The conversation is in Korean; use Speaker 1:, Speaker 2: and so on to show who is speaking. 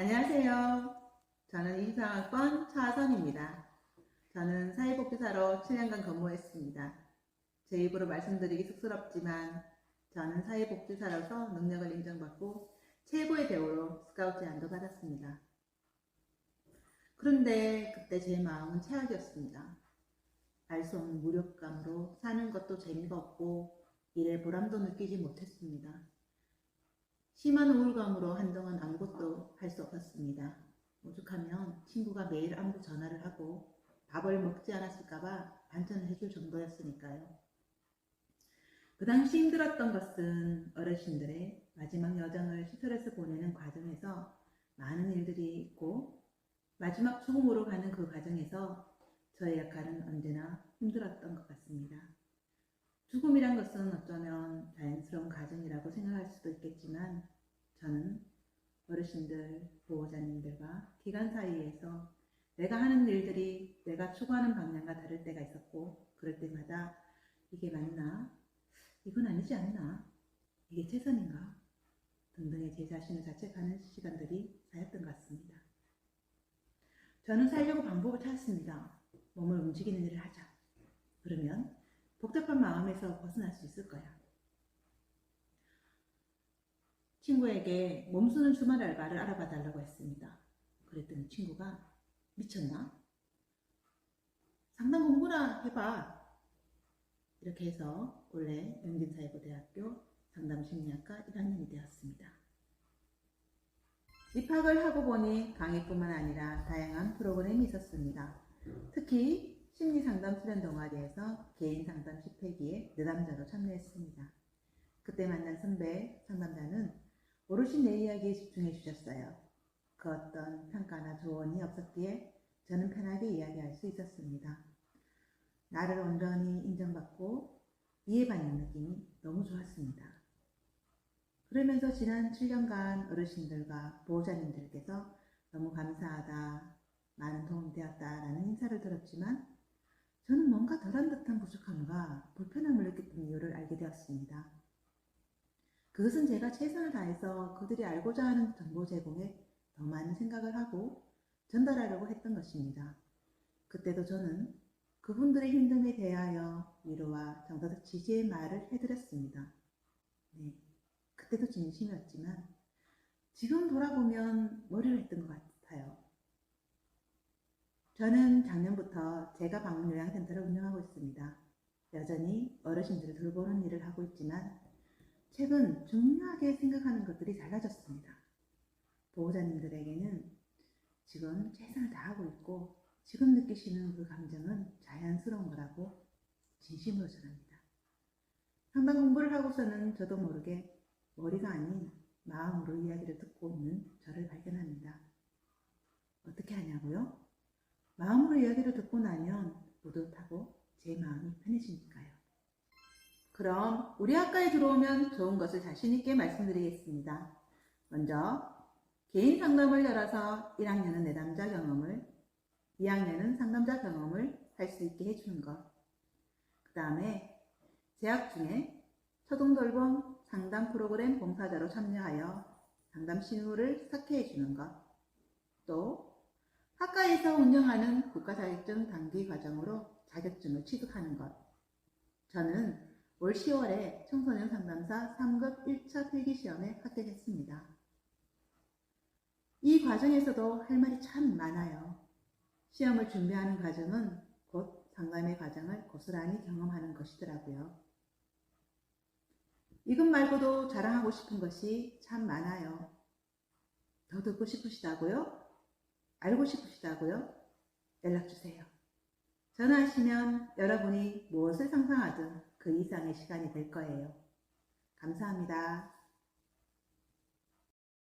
Speaker 1: 안녕하세요. 저는 24학번 차선입니다. 저는 사회복지사로 7년간 근무했습니다. 제 입으로 말씀드리기 쑥스럽지만 저는 사회복지사로서 능력을 인정받고 최고의 배우로 스카우트 제안도 받았습니다. 그런데 그때 제 마음은 최악이었습니다. 알 수 없는 무력감으로 사는 것도 재미가 없고 일의 보람도 느끼지 못했습니다. 심한 우울감으로 한동안 아무것도 할 수 없었습니다. 오죽하면 친구가 매일 안부 전화를 하고 밥을 먹지 않았을까봐 반찬을 해줄 정도였으니까요. 그 당시 힘들었던 것은 어르신들의 마지막 여정을 시설에서 보내는 과정에서 많은 일들이 있고 마지막 죽음으로 가는 그 과정에서 저의 역할은 언제나 힘들었던 것 같습니다. 죽음이란 것은 어쩌면 자연스러운 과정이라고 생각할 수도 있겠지만 저는 어르신들, 보호자님들과 기관 사이에서 내가 하는 일들이 내가 추구하는 방향과 다를 때가 있었고 그럴 때마다 이게 맞나? 이건 아니지 않나? 이게 최선인가? 등등의 제 자신을 자책하는 시간들이 쌓였던 것 같습니다. 저는 살려고 방법을 찾았습니다. 몸을 움직이는 일을 하자. 그러면 복잡한 마음에서 벗어날 수 있을 거야. 친구에게 몸 쓰는 주말 알바를 알아봐 달라고 했습니다. 그랬더니 친구가 미쳤나? 상담 공부나 해봐. 이렇게 해서 올해 영진사회고대학교 상담심리학과 1학년이 되었습니다. 입학을 하고 보니 강의뿐만 아니라 다양한 프로그램이 있었습니다. 특히 심리 상담 수련 동아리에서 개인 상담 10회기에 내담자로 참여했습니다. 그때 만난 선배 상담자는 오롯이 내 이야기에 집중해 주셨어요. 그 어떤 평가나 조언이 없었기에 저는 편하게 이야기할 수 있었습니다. 나를 온전히 인정받고 이해받는 느낌이 너무 좋았습니다. 그러면서 지난 7년간 어르신들과 보호자님들께서 너무 감사하다, 많은 도움이 되었다라는 인사를 들었지만 저는 뭔가 덜한 듯한 부족함과 불편함을 느꼈던 이유를 알게 되었습니다. 그것은 제가 최선을 다해서 그들이 알고자 하는 정보 제공에 더 많은 생각을 하고 전달하려고 했던 것입니다. 그때도 저는 그분들의 힘듦에 대하여 위로와 정서적 지지의 말을 해드렸습니다. 네, 그때도 진심이었지만 지금 돌아보면 머리를 했던 것 같아요. 저는 작년부터 제가 방문 요양센터를 운영하고 있습니다. 여전히 어르신들을 돌보는 일을 하고 있지만 최근 중요하게 생각하는 것들이 달라졌습니다. 보호자님들에게는 지금 최선을 다하고 있고 지금 느끼시는 그 감정은 자연스러운 거라고 진심으로 전합니다. 상담 공부를 하고서는 저도 모르게 머리가 아닌 마음으로 이야기를 듣고 있는 저를 발견합니다. 어떻게 하냐고요? 마음으로 이야기를 듣고 나면 뿌듯하고 제 마음이 편해지니까요. 그럼 우리 학과에 들어오면 좋은 것을 자신있게 말씀드리겠습니다. 먼저 개인 상담을 열어서 1학년은 내담자 경험을, 2학년은 상담자 경험을 할 수 있게 해주는 것. 그 다음에 재학 중에 초등돌봄 상담 프로그램 봉사자로 참여하여 상담 신호를 쌓게 해주는 것. 또 학과에서 운영하는 국가자격증 단기 과정으로 자격증을 취득하는 것. 저는 올 10월에 청소년 상담사 3급 1차 필기시험에 합격했습니다. 이 과정에서도 할 말이 참 많아요. 시험을 준비하는 과정은 곧 상담의 과정을 고스란히 경험하는 것이더라고요. 이것 말고도 자랑하고 싶은 것이 참 많아요. 더 듣고 싶으시다고요? 알고 싶으시다고요? 연락주세요. 전화하시면 여러분이 무엇을 상상하든 그 이상의 시간이 될 거예요. 감사합니다.